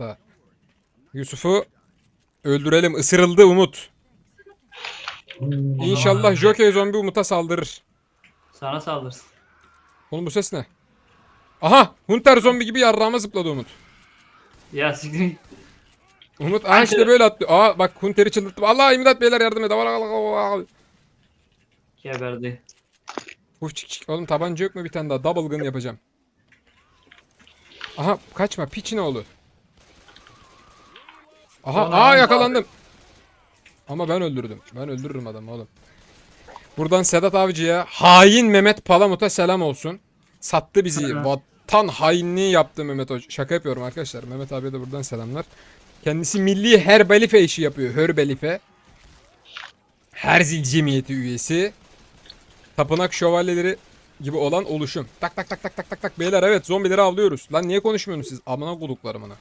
hatta. Yusuf'u öldürelim. Isırıldı Umut. İnşallah Jockey zombi Umut'a saldırır. Sana saldırsın. Oğlum bu ses ne? Aha! Hunter zombi gibi yarrağıma zıpladı Umut. Ya siktir. Umut aha işte böyle atlıyor. Aa bak Hunter'i çıldırttım. Allah imdat beyler yardım et. Geberdi. Uf çık çık. Oğlum tabanca yok mu bir tane daha? Double gun yapacağım. Aha kaçma piç ne oldu? Aha Aman aa yakalandım. Ama ben öldürdüm. Ben öldürürüm adamı oğlum. Buradan Sedat Avcı'ya hain Mehmet Palamut'a selam olsun. Sattı bizi. Vatan hainliği yaptı Mehmet Hoca. Şaka yapıyorum arkadaşlar. Mehmet abiye de buradan selamlar. Kendisi milli herbalife işi yapıyor. Herbalife. Herzil Cemiyeti üyesi. Tapınak şövalyeleri gibi olan oluşum. Tak tak tak tak tak tak tak beyler evet zombileri avlıyoruz. Lan niye konuşmuyorsunuz siz? Amına koduklarımına.